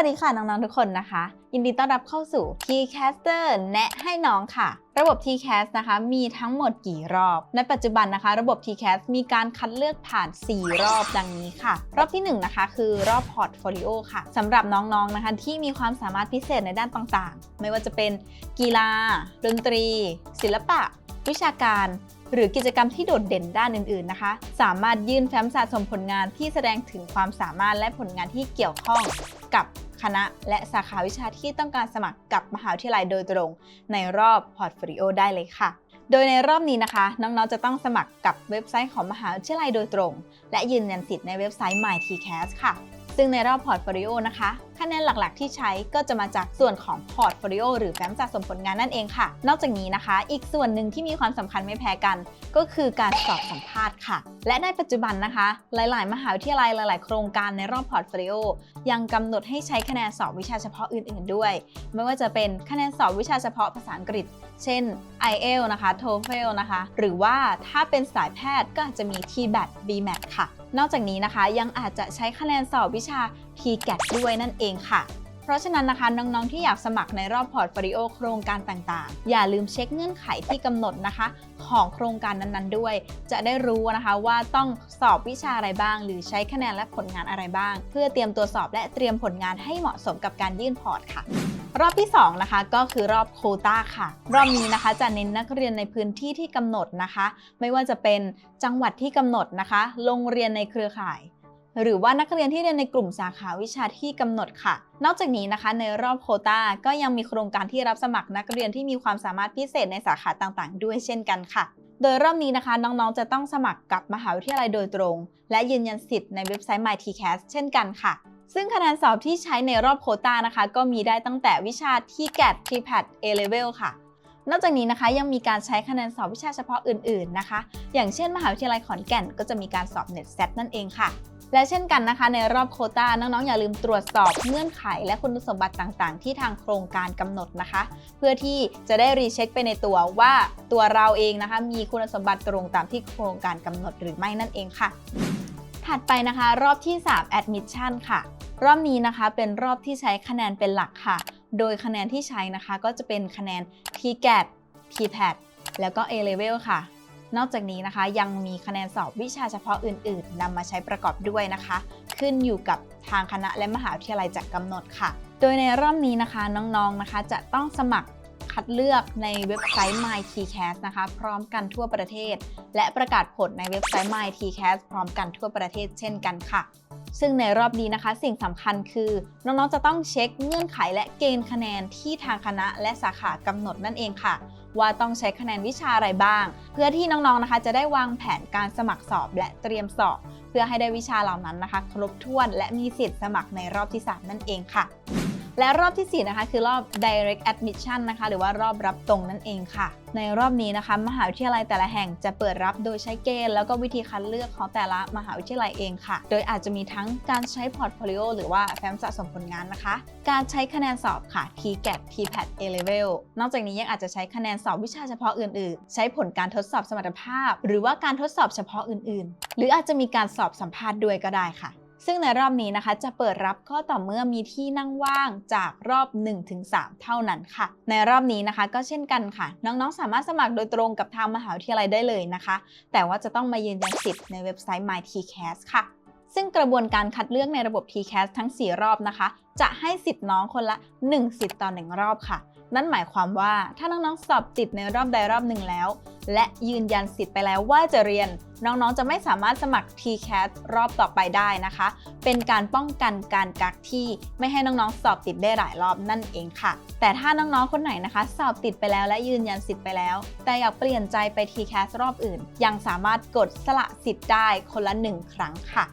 วัสดีค่ะน้องๆทุกคนนะคะ ยินดีต้อนรับเข้าสู่ T-Caster แนะให้น้องค่ะ ระบบ T-Cast นะคะ มีทั้งหมดกี่รอบ ในปัจจุบันนะคะ ระบบ T-Cast มีการคัดเลือกผ่าน 4 รอบดังนี้ค่ะ รอบที่ 1 นะคะ คือรอบ Portfolio ค่ะสำหรับน้องๆนะคะ ที่มีความสามารถพิเศษในด้านต่างๆ ไม่ว่าจะเป็นกีฬา ดนตรี ศิลปะ วิชาการหรือกิจกรรมที่โดดเด่นด้านอื่นๆนะคะ สามารถยื่นแฟ้มสะสมผลงานที่แสดงถึงความสามารถและผลงานที่เกี่ยวข้องกับ คณะ และสาขาวิชาที่ต้องการสมัครกับมหาวิทยาลัยโดยตรง ในรอบพอร์ตโฟลิโอได้เลยค่ะ โดยในรอบนี้นะคะ น้องๆ จะต้องสมัครกับเว็บไซต์ของมหาวิทยาลัยโดยตรง และยืนยันสิทธิ์ในเว็บไซต์ MyTCAS ค่ะ ซึ่งในรอบพอร์ตโฟลิโอนะคะ คะแนนหลักๆ ที่ใช้ก็จะมาจากส่วนของพอร์ตโฟลิโอหรือแฟ้มสะสมผลงานนั่นเองค่ะ นอกจากนี้นะคะ อีกส่วนหนึ่งที่มีความสำคัญไม่แพ้กัน ก็คือการสอบสัมภาษณ์ค่ะ และในปัจจุบันนะคะ หลาย ๆ มหาวิทยาลัยหลาย ๆ โครงการในรอบพอร์ตโฟลิโอยังกำหนดให้ใช้คะแนนสอบวิชาเฉพาะอื่น ๆ ด้วย ไม่ว่าจะเป็นคะแนนสอบวิชาเฉพาะภาษาอังกฤษ เช่น IEL นะคะ TOEFL นะคะ หรือว่าถ้าเป็นสายแพทย์ก็อาจจะมี TBAT BMAT ค่ะ นอกจากนี้นะคะยังอาจจะใช้คะแนนสอบวิชา TGAT ด้วยนั่นเองค่ะเพราะฉะนั้นนะคะน้องๆที่อยากสมัครในรอบพอร์ตโฟลิโอโครงการต่างๆ อย่าลืมเช็คเงื่อนไขที่กำหนดนะคะ ของโครงการนั้นๆด้วย จะได้รู้นะคะว่าต้องสอบวิชาอะไรบ้าง หรือใช้คะแนนและผลงานอะไรบ้าง เพื่อเตรียมตัวสอบและเตรียมผลงานให้เหมาะสมกับการยื่นพอร์ตค่ะ รอบที่ 2 นะคะก็คือรอบโควตาค่ะ รอบนี้นะคะจะเน้นนักเรียนในพื้นที่ที่กำหนดนะคะ ไม่ว่าจะเป็นจังหวัดที่กำหนดนะคะ โรงเรียนในเครือข่าย หรือว่านักเรียนที่เรียนในกลุ่มสาขาวิชาที่กำหนดค่ะ นอกจากนี้นะคะในรอบโควตาก็ยังมีโครงการที่รับสมัครนักเรียนที่มีความสามารถพิเศษในสาขาต่างๆ ด้วยเช่นกันค่ะโดยรอบนี้นะคะน้องๆ จะต้องสมัครกับมหาวิทยาลัยโดยตรง และยืนยันสิทธิ์ในเว็บไซต์ MyTCAS เช่นกันค่ะ ซึ่งคะแนนสอบที่ใช้ในรอบโคตานะคะ ก็มีได้ตั้งแต่วิชา TGAT TPAT A-Level ค่ะ นอกจากนี้นะคะยังมีการใช้คะแนนสอบวิชาเฉพาะอื่นๆนะคะ อย่างเช่น มหาวิทยาลัยขอนแก่น ก็จะมีการสอบ NET-SAT นั่นเองค่ะ และเช่นกันนะคะ ในรอบโคตาน้องๆอย่าลืมตรวจสอบเงื่อนไข และคุณสมบัติต่างๆ ที่ทางโครงการกำหนดนะคะ เพื่อที่จะได้รีเช็คไปในตัวว่าตัวเราเองนะคะ มีคุณสมบัติตรงตามที่โครงการกำหนดหรือไม่นั่นเองค่ะ ถัดไปนะคะ รอบที่ 3 admission ค่ะ รอบนี้นะคะเป็นรอบที่ใช้คะแนนเป็นหลักค่ะ โดยคะแนนที่ใช้นะคะก็จะเป็นคะแนน TGAT TPAT แล้วก็ A-Level ค่ะ นอกจากนี้นะคะยังมีคะแนนสอบวิชาเฉพาะอื่น ๆนำมาใช้ประกอบด้วยนะคะ ขึ้นอยู่กับทางคณะและมหาวิทยาลัยจะกำหนดค่ะ โดยในรอบนี้นะคะน้องๆนะคะจะต้องสมัคร คัดเลือกในเว็บไซต์ mytcast นะคะ พร้อมกันทั่วประเทศ และประกาศผลในเว็บไซต์ mytcast พร้อมกันทั่วประเทศเช่นกันค่ะ ซึ่งในรอบนี้นะคะ สิ่งสำคัญคือน้องๆจะต้องเช็คเงื่อนไขและเกณฑ์คะแนนที่ทางคณะและสาขากำหนดนั่นเองค่ะ ว่าต้องใช้คะแนนวิชาอะไรบ้าง เพื่อที่น้องๆนะคะ จะได้วางแผนการสมัครสอบและเตรียมสอบ เพื่อให้ได้วิชาเหล่านั้นนะคะ ครบถ้วนและมีสิทธิ์สมัครในรอบที่ 3 นั่นเองค่ะ และรอบทีสี่ 4 นะคะ คือรอบ direct admission นะคะ หรือว่ารอบรับตรงนั่นเองค่ะ ในรอบนี้นะคะ มหาวิทยาลัยแต่ละแห่งจะเปิดรับโดยใช้เกณฑ์แล้วก็วิธีคัดเลือกของแต่ละมหาวิทยาลัยเองค่ะ โดยอาจจะมีทั้งการใช้พอร์ตโฟลิโอหรือว่าแฟ้มสะสมผลงานนะคะ การใช้คะแนนสอบค่ะ TGAT TPAT A-Level นอกจากนี้ยังอาจจะใช้คะแนนสอบวิชาเฉพาะอื่นๆ ใช้ผลการทดสอบสมรรถภาพ หรือว่าการทดสอบเฉพาะอื่นๆ หรืออาจจะมีการสอบสัมภาษณ์ด้วยก็ได้ค่ะ ซึ่งในรอบนี้นะคะจะเปิดรับก็ต่อเมื่อมีที่นั่งว่างจากรอบ 1-3 เท่านั้นค่ะ ในรอบนี้นะคะก็เช่นกันค่ะ น้องๆ สามารถสมัครโดยตรงกับทางมหาวิทยาลัยได้เลยนะคะ แต่ว่าจะต้องมายืนยันสิทธิ์ในเว็บไซต์ mytcast ค่ะ ซึ่งกระบวนการคัดเลือกในระบบ TCAS ทั้ง 4 รอบนะคะ จะให้สิทธิ์น้องคนละ 1 สิทธิ์ต่อ 1 รอบค่ะ นั่นหมายความว่าถ้าน้องๆ สอบติดในรอบใดรอบหนึ่งแล้ว และยืนยันสิทธิ์ไปแล้วว่าจะเรียน น้องๆ จะไม่สามารถสมัคร TCAS รอบต่อไปได้นะคะ เป็นการป้องกันการกักที่ไม่ให้น้องๆ สอบติดได้หลายรอบนั่นเองค่ะ แต่ถ้าน้องๆ คนไหนนะคะ สอบติดไปแล้วและยืนยันสิทธิ์ไปแล้ว แต่อยากเปลี่ยนใจไป TCAS รอบอื่น ยังสามารถกดสละสิทธิ์ได้คนละ 1 ครั้งค่ะ